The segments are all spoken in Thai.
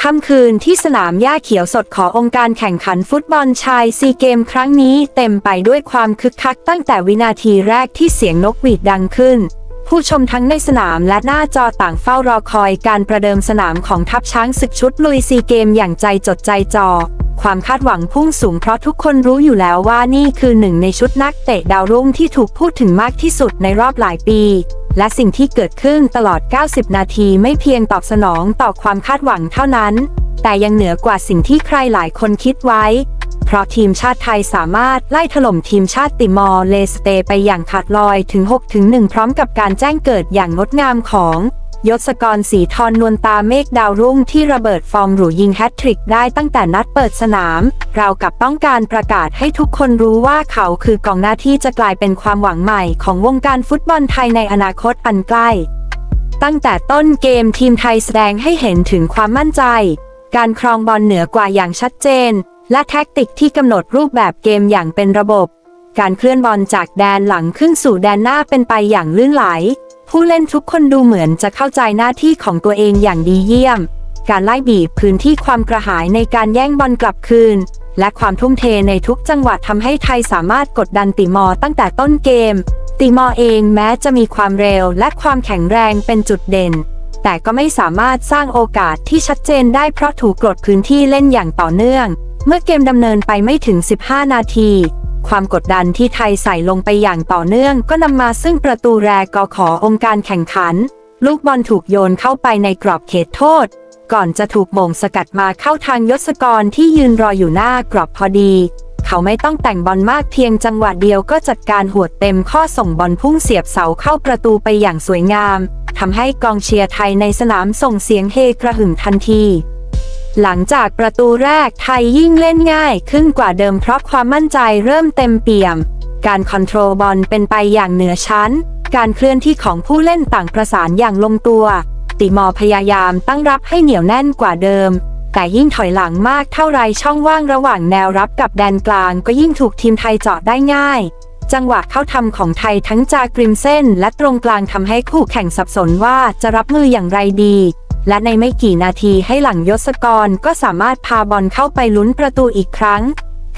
ค่ำคืนที่สนามหญ้าเขียวสดขององค์การแข่งขันฟุตบอลชายซีเกมครั้งนี้เต็มไปด้วยความคึกคักตั้งแต่วินาทีแรกที่เสียงนกหวีดดังขึ้น ผู้ชมทั้งในสนามและหน้าจอต่างเฝ้ารอคอยการประเดิมสนามของทัพช้างศึกชุดลุยซีเกมอย่างใจจดใจจ่อความคาดหวังพุ่งสูงเพราะทุกคนรู้อยู่แล้วว่านี่คือหนึ่งในชุดนักเตะดาวรุ่งที่ถูกพูดถึงมากที่สุดในรอบหลายปี และสิ่งที่เกิดขึ้นตลอด 90 นาทีไม่เพียงตอบสนองต่อความคาดหวังเท่านั้น แต่ยังเหนือกว่าสิ่งที่ใครหลายคนคิดไว้ เพราะทีมชาติไทยสามารถไล่ถล่มทีมชาติติมอร์เลสเตไปอย่างขาดลอยถึง 6-1 พร้อมกับการแจ้งเกิดอย่างงดงามของ ยศกรสีทรนวลตาเมฆดาวรุ่งที่ระเบิดฟอร์มหรูยิงแฮตทริกได้ตั้งแต่นัดเปิดสนาม เรากับต้องการประกาศให้ทุกคนรู้ว่าเขาคือกองหน้าที่จะกลายเป็นความหวังใหม่ของวงการฟุตบอลไทยในอนาคตอันใกล้ ตั้งแต่ต้นเกมทีมไทยแสดงให้เห็นถึงความมั่นใจ การครองบอลเหนือกว่าอย่างชัดเจน และแท็กติกที่กำหนดรูปแบบเกมอย่างเป็นระบบ การเคลื่อนบอลจากแดนหลังขึ้นสู่แดนหน้าเป็นไปอย่างลื่นไหล ผู้เล่นทุกคนดูเหมือนจะเข้าใจหน้าที่ของตัวเองอย่างดีเยี่ยม การไล่บีบพื้นที่ความกระหายในการแย่งบอลกลับคืน และความทุ่มเทในทุกจังหวะทำให้ไทยสามารถกดดันติมอร์ตั้งแต่ต้นเกม ติมอร์เองแม้จะมีความเร็วและความแข็งแรงเป็นจุดเด่น แต่ก็ไม่สามารถสร้างโอกาสที่ชัดเจนได้เพราะถูกกดพื้นที่เล่นอย่างต่อเนื่อง เมื่อเกมดำเนินไปไม่ถึง 15 นาที ความกดดันที่ไทยใส่ลงไปอย่างต่อเนื่อง ก็นำมาซึ่งประตูแรกกขอองค์การแข่งขัน ลูกบอลถูกโยนเข้าไปในกรอบเขตโทษ ก่อนจะถูกมงสกัดมาเข้าทางยศกรที่ยืนรออยู่หน้ากรอบพอดี เขาไม่ต้องแต่งบอลมากเพียงจังหวะเดียวก็จัดการหวดเต็มข้อส่งบอลพุ่งเสียบเสาเข้าประตูไปอย่างสวยงามทำให้กองเชียร์ไทยในสนามส่งเสียงเฮกระหึ่มทันที หลังจากประตูแรกไทยยิ่งเล่นง่ายขึ้นกว่าเดิมเพราะความมั่นใจเริ่มเต็มเปี่ยม การคอนโทรลบอลเป็นไปอย่างเหนือชั้น การเคลื่อนที่ของผู้เล่นต่างประสานอย่างลงตัว ติมอพยายามตั้งรับให้เหนียวแน่นกว่าเดิม แต่ยิ่งถอยหลังมากเท่าไรช่องว่างระหว่างแนวรับกับแดนกลางก็ยิ่งถูกทีมไทยเจาะได้ง่ายจังหวะเข้าทำของไทยทั้งจากริมเส้น และตรงกลางทำให้คู่แข่งสับสนว่าจะรับมืออย่างไรดี และในไม่กี่นาทีให้หลังยศกรก็สามารถพาบอลเข้าไปลุ้นประตูอีกครั้ง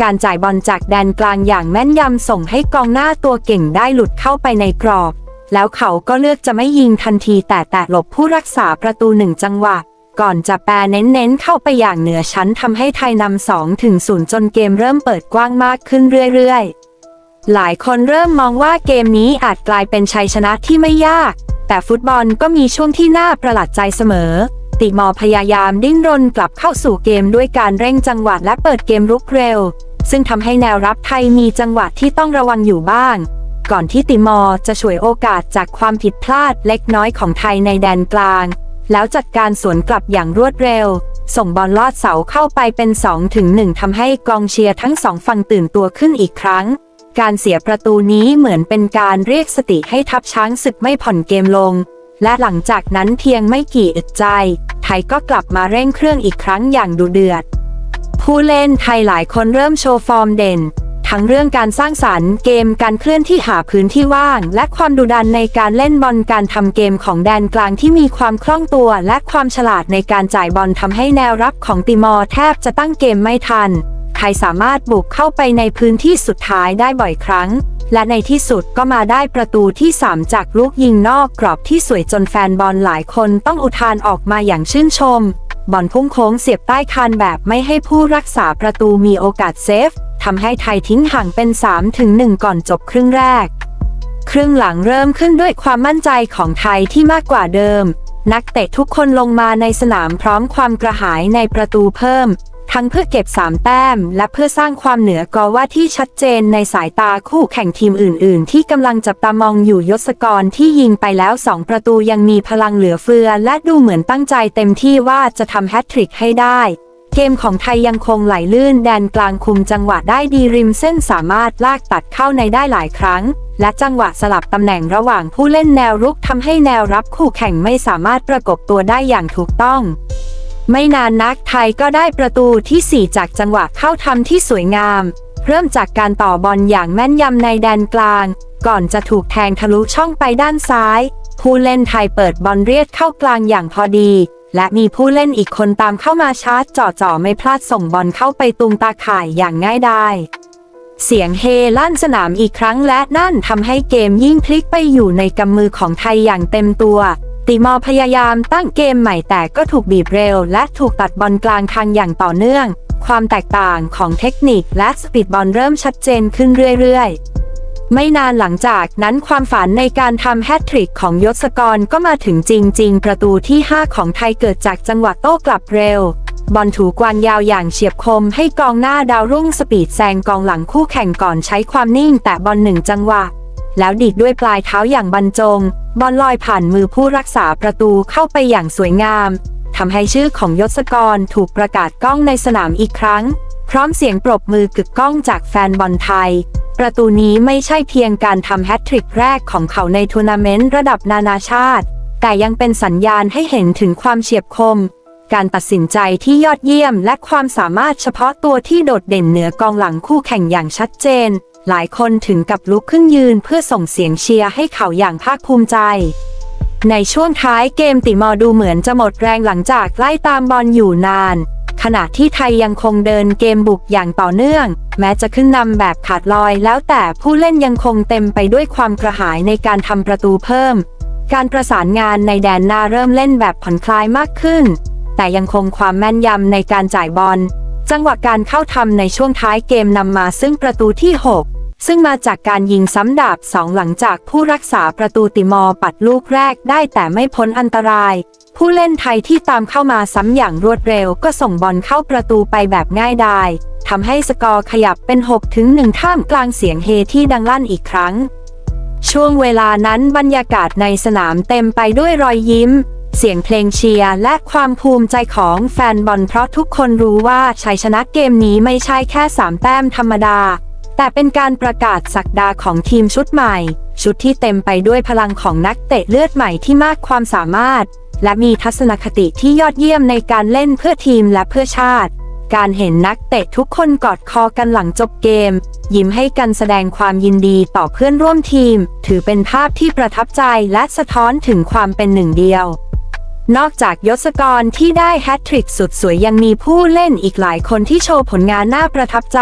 การจ่ายบอลจากแดนกลางอย่างแม่นยำส่งให้กองหน้าตัวเก่งได้หลุดเข้าไปในกรอบ แล้วเขาก็เลือกจะไม่ยิงทันทีแต่แตะหลบผู้รักษาประตูหนึ่งจังหวะ ก่อนจะแปรเน้นๆเข้าไปอย่างเหนือชั้นทำให้ไทยนำ2ถึง0จนเกมเริ่มเปิดกว้างมากขึ้นเรื่อยๆ หลายคนเริ่มมองว่าเกมนี้อาจกลายเป็นชัยชนะที่ไม่ยาก แต่ฟุตบอลก็มีช่วงที่น่าประหลาดใจเสมอ ติมอร์พยายามดิ้นรนกลับเข้าสู่เกมด้วยการเร่งจังหวะและเปิดเกมรุกเร็ว ซึ่งทำให้แนวรับไทยมีจังหวะที่ต้องระวังอยู่บ้าง ก่อนที่ติมอร์จะฉวยโอกาสจากความผิดพลาดเล็กน้อยของไทยในแดนกลาง แล้วจัดการสวนกลับอย่างรวดเร็ว ส่งบอลลอดเสาเข้าไปเป็น2ถึง1ทำให้กองเชียร์ทั้งสองฝั่งตื่นตัวขึ้นอีกครั้ง การเสียประตูนี้เหมือนเป็นการเรียกสติให้ทัพช้างศึกไม่ผ่อนเกมลง และหลังจากนั้นเพียงไม่กี่อึดใจ ไทยก็กลับมาเร่งเครื่องอีกครั้งอย่างดุเดือด ผู้เล่นไทยหลายคนเริ่มโชว์ฟอร์มเด่น ทั้งเรื่องการสร้างสรรค์เกมการเคลื่อนที่หาพื้นที่ว่าง และความดุดันในการเล่นบอลการทำเกมของแดนกลางที่มีความคล่องตัวและความฉลาดในการจ่ายบอลทำให้แนวรับของติมอร์แทบจะตั้งเกมไม่ทัน ไทยสามารถบุกเข้าไปในพื้นที่สุดท้ายได้บ่อยครั้ง และในที่สุดก็มาได้ประตูที่ 3 จากลูกยิงนอกกรอบที่สวยจนแฟนบอลหลายคนต้องอุทานออกมาอย่างชื่นชม บอลพุ่งโค้งเสียบใต้คานแบบไม่ให้ผู้รักษาประตูมีโอกาสเซฟทำให้ไทยทิ้งห่างเป็น3ถึง1ก่อนจบครึ่งแรก ครึ่งหลังเริ่มขึ้นด้วยความมั่นใจของไทยที่มากกว่าเดิม นักเตะทุกคนลงมาในสนามพร้อมความกระหายในประตูเพิ่ม ทั้งเพื่อเก็บ 3 แต้ม และเพื่อสร้างความเหนือกอว่าที่ชัดเจนในสายตาคู่แข่งทีมอื่น ๆ ที่กำลังจับตามองอยู่ยศกรที่ยิงไปแล้ว 2 ประตูยังมีพลังเหลือเฟือ และดูเหมือนตั้งใจเต็มที่ว่าจะทำแฮตทริกให้ได้ เกมของไทยยังคงไหลลื่นแดนกลางคุมจังหวะได้ดีริมเส้นสามารถลากตัดเข้าในได้หลายครั้งและจังหวะสลับตำแหน่งระหว่างผู้เล่นแนวรุกทำให้แนวรับคู่แข่งไม่สามารถประกบตัวได้อย่างถูกต้อง ไม่นานนักไทยก็ได้ประตูที่ 4 จากจังหวะเข้าทำที่สวยงาม เริ่มจากการต่อบอลอย่างแม่นยำในแดนกลาง ก่อนจะถูกแทงทะลุช่องไปด้านซ้าย ผู้เล่นไทยเปิดบอลเรียดเข้ากลางอย่างพอดี และมีผู้เล่นอีกคนตามเข้ามาชาร์จจ่อๆไม่พลาดส่งบอลเข้าไปตุงตาข่ายอย่างง่ายดายเสียงเฮลั่นสนามอีกครั้งและนั่นทำให้เกมยิ่งพลิกไปอยู่ในกำมือของไทยอย่างเต็มตัว ติมอพยายามตั้งเกมใหม่แต่ก็ถูกบีบเร็ว และถูกตัดบอลกลางทางอย่างต่อเนื่อง ความแตกต่างของเทคนิคและสปีดบอลเริ่มชัดเจนขึ้นเรื่อยๆ ไม่นานหลังจากนั้นความฝันในการทำแฮตทริกของยศกรก็มาถึงจริง ๆ ประตูที่ 5 ของไทยเกิดจากจังหวะโต้กลับเร็ว บอลถูกวางยาวอย่างเฉียบคมให้กองหน้าดาวรุ่งสปีดแซงกองหลังคู่แข่งก่อนใช้ความนิ่งแต่บอลหนึ่งจังหวะ แล้วดีดด้วยปลายเท้าอย่างบรรจง บอลลอยผ่านมือผู้รักษาประตูเข้าไปอย่างสวยงามทำให้ชื่อของยศกรถูกประกาศก้องในสนามอีกครั้ง พร้อมเสียงปรบมือกึกก้องจากแฟนบอลไทย ประตูนี้ไม่ใช่เพียงการทำแฮตทริกแรกของเขาในทัวร์นาเมนต์ระดับนานาชาติ แต่ยังเป็นสัญญาณให้เห็นถึงความเฉียบคม การตัดสินใจที่ยอดเยี่ยมและความสามารถเฉพาะตัวที่โดดเด่นเหนือกองหลังคู่แข่งอย่างชัดเจน หลายคนถึงกับลุกขึ้นยืนเพื่อส่งเสียงเชียร์ให้เขาอย่างภาคภูมิใจ ในช่วงท้ายเกมติมอร์ดูเหมือนจะหมดแรงหลังจากไล่ตามบอลอยู่นาน ขณะที่ไทยยังคงเดินเกมบุกอย่างต่อเนื่อง แม้จะขึ้นนำแบบขาดลอย แล้วแต่ผู้เล่นยังคงเต็มไปด้วยความกระหายในการทำประตูเพิ่ม การประสานงานในแดนหน้าเริ่มเล่นแบบผ่อนคลายมากขึ้น แต่ยังคงความแม่นยำในการจ่ายบอลจังหวะการเข้าทำในช่วงท้ายเกมนำมาซึ่งประตูที่ 6 ซึ่งมาจากการยิงซ้ำดาบสองหลังจากผู้รักษาประตูติมอร์ปัดลูกแรกได้แต่ไม่พ้นอันตราย ผู้เล่นไทยที่ตามเข้ามาซ้ำอย่างรวดเร็วก็ส่งบอลเข้าประตูไปแบบง่ายดายทำให้สกอร์ขยับเป็น 6 ถึง 1 ท่ามกลางเสียงเฮที่ดังลั่นอีกครั้ง ช่วงเวลานั้นบรรยากาศในสนามเต็มไปด้วยรอยยิ้ม เสียงเพลงเชียร์และความภูมิใจของแฟนบอลเพราะทุกคนรู้ว่าชัยชนะเกมนี้ไม่ใช่แค่ 3 แต้มธรรมดา แต่เป็นการประกาศศักดาของทีมชุดใหม่ ชุดที่เต็มไปด้วยพลังของนักเตะเลือดใหม่ที่มากความสามารถ และมีทัศนคติที่ยอดเยี่ยมในการเล่นเพื่อทีมและเพื่อชาติ การเห็นนักเตะทุกคนกอดคอกันหลังจบเกม ยิ้มให้กันแสดงความยินดีต่อเพื่อนร่วมทีม ถือเป็นภาพที่ประทับใจและสะท้อนถึงความเป็นหนึ่งเดียวนอกจากยศกรที่ได้แฮตทริกสุดสวยยังมีผู้เล่นอีกหลายคนที่โชว์ผลงานน่าประทับใจ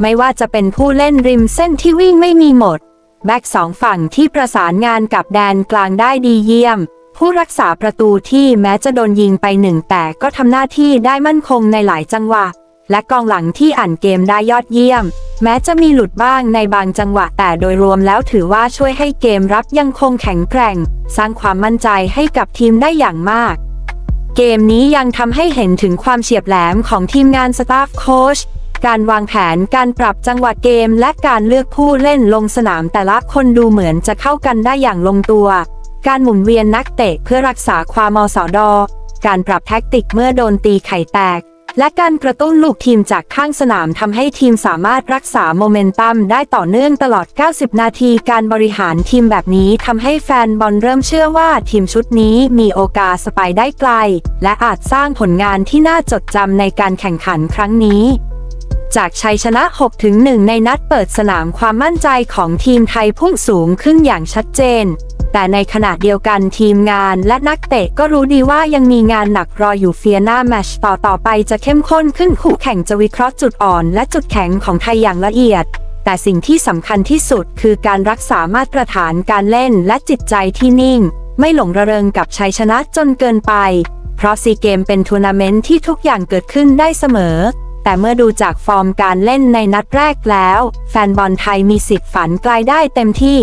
ไม่ว่าจะเป็นผู้เล่นริมเส้นที่วิ่งไม่มีหมด แบ็กสองฝั่งที่ประสานงานกับแดนกลางได้ดีเยี่ยม ผู้รักษาประตูที่แม้จะโดนยิงไปหนึ่งแต่ก็ทำหน้าที่ได้มั่นคงในหลายจังหวะ และกองหลังที่อ่านเกมได้ยอดเยี่ยม แม้จะมีหลุดบ้างในบางจังหวะแต่โดยรวมแล้วถือว่าช่วยให้เกมรับยังคงแข็งแกร่ง สร้างความมั่นใจให้กับทีมได้อย่างมากเกมนี้ยังทำให้เห็นถึงความเฉียบแหลมของทีมงานสตาฟโค้ช การวางแผนการปรับจังหวะเกมและการเลือกผู้เล่นลงสนามแต่ละคนดูเหมือนจะเข้ากันได้อย่างลงตัว การหมุนเวียนนักเตะเพื่อรักษาความมอสอดการปรับแท็กติกเมื่อโดนตีไข่แตก และการกระตุ้นลูกทีมจากข้างสนามทำให้ทีมสามารถรักษาโมเมนตัมได้ต่อเนื่องตลอด 90 นาทีการบริหารทีมแบบนี้ทำให้แฟนบอลเริ่มเชื่อว่าทีมชุดนี้มีโอกาสไปได้ไกล และอาจสร้างผลงานที่น่าจดจำในการแข่งขันครั้งนี้ จากชัยชนะ6-1ในนัดเปิดสนามความมั่นใจของทีมไทยพุ่งสูงขึ้นอย่างชัดเจน แต่ในขณะเดียวกันทีมงานและนักเตะก็รู้ดีว่ายังมีงานหนักรออยู่เฟียนาแมชต่อต่อไปจะเข้มข้นขึ้นคู่แข่งจะวิเคราะห์จุดอ่อนและจุดแข็งของไทยอย่างละเอียด แต่สิ่งที่สำคัญที่สุดคือการรักษามาตรฐานการเล่นและจิตใจที่นิ่ง ไม่หลงระเริงกับชัยชนะจนเกินไป เพราะซีเกมเป็นทัวร์นาเมนต์ที่ทุกอย่างเกิดขึ้นได้เสมอ แต่เมื่อดูจากฟอร์มการเล่นในนัดแรกแล้ว แฟนบอลไทยมีสิทธิ์ฝันไกลได้เต็มที่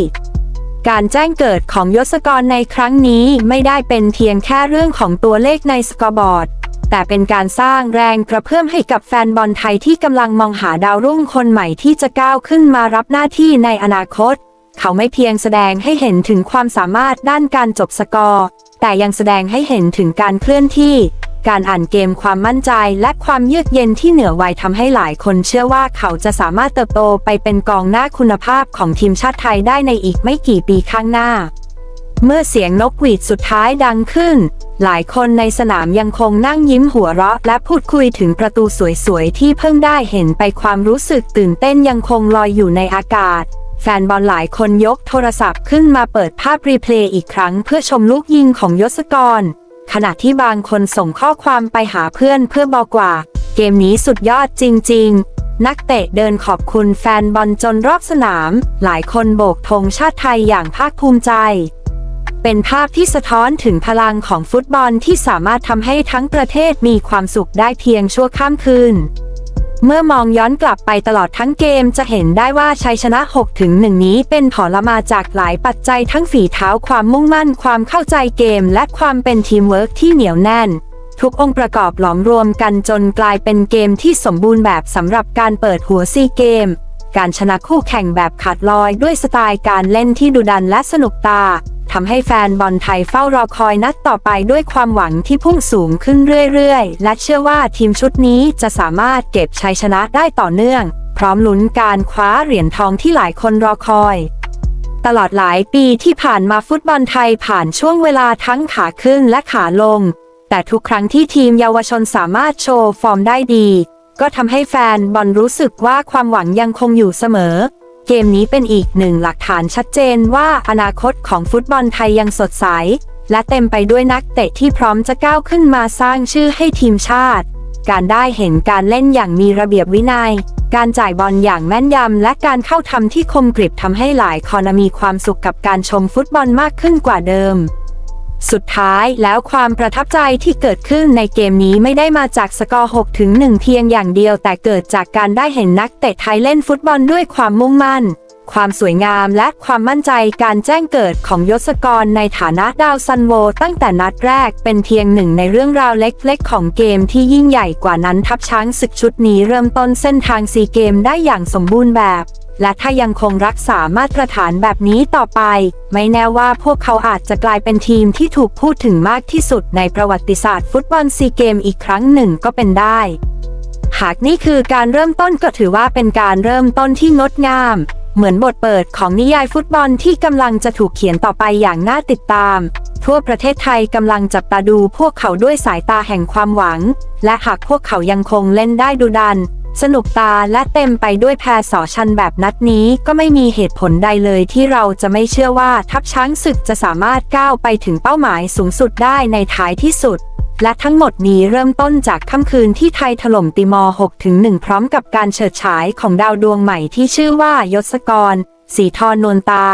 การแจ้งเกิดของยศกรในครั้งนี้ไม่ได้เป็นเพียงแค่เรื่องของตัวเลขในสกอร์บอร์ด แต่เป็นการสร้างแรงกระเพื่อมให้กับแฟนบอลไทยที่กำลังมองหาดาวรุ่งคนใหม่ที่จะก้าวขึ้นมารับหน้าที่ในอนาคต เขาไม่เพียงแสดงให้เห็นถึงความสามารถด้านการจบสกอร์ แต่ยังแสดงให้เห็นถึงการเคลื่อนที่ การอ่านเกมความมั่นใจและความเยือกเย็นที่เหนือวัยทำให้หลายคนเชื่อว่าเขาจะสามารถเติบโตไปเป็นกองหน้าคุณภาพของทีมชาติไทยได้ในอีกไม่กี่ปีข้างหน้า เมื่อเสียงนกหวีดสุดท้ายดังขึ้น หลายคนในสนามยังคงนั่งยิ้มหัวเราะ และพูดคุยถึงประตูสวยๆที่เพิ่งได้เห็นไปความรู้สึกตื่นเต้นยังคงลอยอยู่ในอากาศแฟนบอลหลายคนยกโทรศัพท์ขึ้นมาเปิดภาพรีเพลย์อีกครั้งเพื่อชมลูกยิงของยศกร ขณะที่บางคนส่งข้อความไปหาเพื่อนเพื่อบอกว่า เกมนี้สุดยอดจริง ๆ นักเตะเดินขอบคุณแฟนบอลจนรอบสนาม หลายคนโบกธงชาติไทยอย่างภาคภูมิใจ เป็นภาพที่สะท้อนถึงพลังของฟุตบอลที่สามารถทำให้ทั้งประเทศมีความสุขได้เพียงชั่วข้ามคืน เมื่อมองย้อนกลับไปตลอดทั้งเกมจะเห็นได้ว่าชัยชนะ6ถึง1นี้เป็นผลมาจากหลายปัจจัยทั้งฝีเท้าความมุ่งมั่น ความเข้าใจเกม และความเป็นทีมเวิร์กที่เหนียวแน่น ทุกองค์ประกอบหลอมรวมกันจนกลายเป็นเกมที่สมบูรณ์แบบสำหรับการเปิดหัวซีเกม การชนะคู่แข่งแบบขาดลอยด้วยสไตล์การเล่นที่ดุดันและสนุกตา ทำให้แฟนบอลไทยเฝ้ารอคอยนัดต่อไปด้วยความหวังที่พุ่งสูงขึ้นเรื่อยๆ และเชื่อว่าทีมชุดนี้จะสามารถเก็บชัยชนะได้ต่อเนื่อง พร้อมลุ้นการคว้าเหรียญทองที่หลายคนรอคอยตลอดหลายปีที่ผ่านมาฟุตบอลไทยผ่านช่วงเวลาทั้งขาขึ้นและขาลง แต่ทุกครั้งที่ทีมเยาวชนสามารถโชว์ฟอร์มได้ดี ก็ทำให้แฟนบอลรู้สึกว่าความหวังยังคงอยู่เสมอ เกมนี้เป็นอีกหนึ่งหลักฐานชัดเจนว่าอนาคตของฟุตบอลไทยยังสดใส และเต็มไปด้วยนักเตะที่พร้อมจะก้าวขึ้นมาสร้างชื่อให้ทีมชาติ การได้เห็นการเล่นอย่างมีระเบียบวินัย การจ่ายบอลอย่างแม่นยำ และการเข้าทำที่คมกริบทำให้หลายคนมีความสุขกับการชมฟุตบอลมากขึ้นกว่าเดิม สุดท้ายแล้วความประทับใจที่เกิดขึ้นในเกมนี้ไม่ได้มาจากสกอร์ 6 ถึง 1 เพียงอย่างเดียว แต่เกิดจากการได้เห็นนักเตะไทยเล่นฟุตบอลด้วยความมุ่งมั่น ความสวยงามและความมั่นใจการแจ้งเกิดของยศกรในฐานะดาวซันโว ตั้งแต่นัดแรกเป็นเพียงหนึ่งในเรื่องราวเล็กๆ ของเกมที่ยิ่งใหญ่กว่านั้นทัพช้างศึกชุดนี้เริ่มต้นเส้นทางซีเกมได้อย่างสมบูรณ์แบบ และถ้ายังคงรักษามาตรฐานแบบนี้ต่อไป ไม่แน่ว่าพวกเขาอาจจะกลายเป็นทีมที่ถูกพูดถึงมากที่สุดในประวัติศาสตร์ฟุตบอลซีเกมอีกครั้งหนึ่งก็เป็นได้ หากนี่คือการเริ่มต้นก็ถือว่าเป็นการเริ่มต้นที่งดงาม เหมือนบทเปิดของนิยายฟุตบอลที่กำลังจะถูกเขียนต่อไปอย่างน่าติดตาม ทั่วประเทศไทยกำลังจับตาดูพวกเขาด้วยสายตาแห่งความหวัง และหากพวกเขายังคงเล่นได้ดุดัน สนุกตาและเต็มไปด้วยแพรสอชันแบบนัดนี้ก็ไม่มีเหตุผลใดเลยที่เราจะไม่เชื่อว่าทัพช้างศึกจะสามารถก้าวไปถึงเป้าหมายสูงสุดได้ในท้ายที่สุด และทั้งหมดนี้เริ่มต้นจากค่ำคืนที่ไทยถล่มติมอร์6ถึง1พร้อมกับการเฉิดฉายของดาวดวงใหม่ที่ชื่อว่ายศกร สีทรนวลตา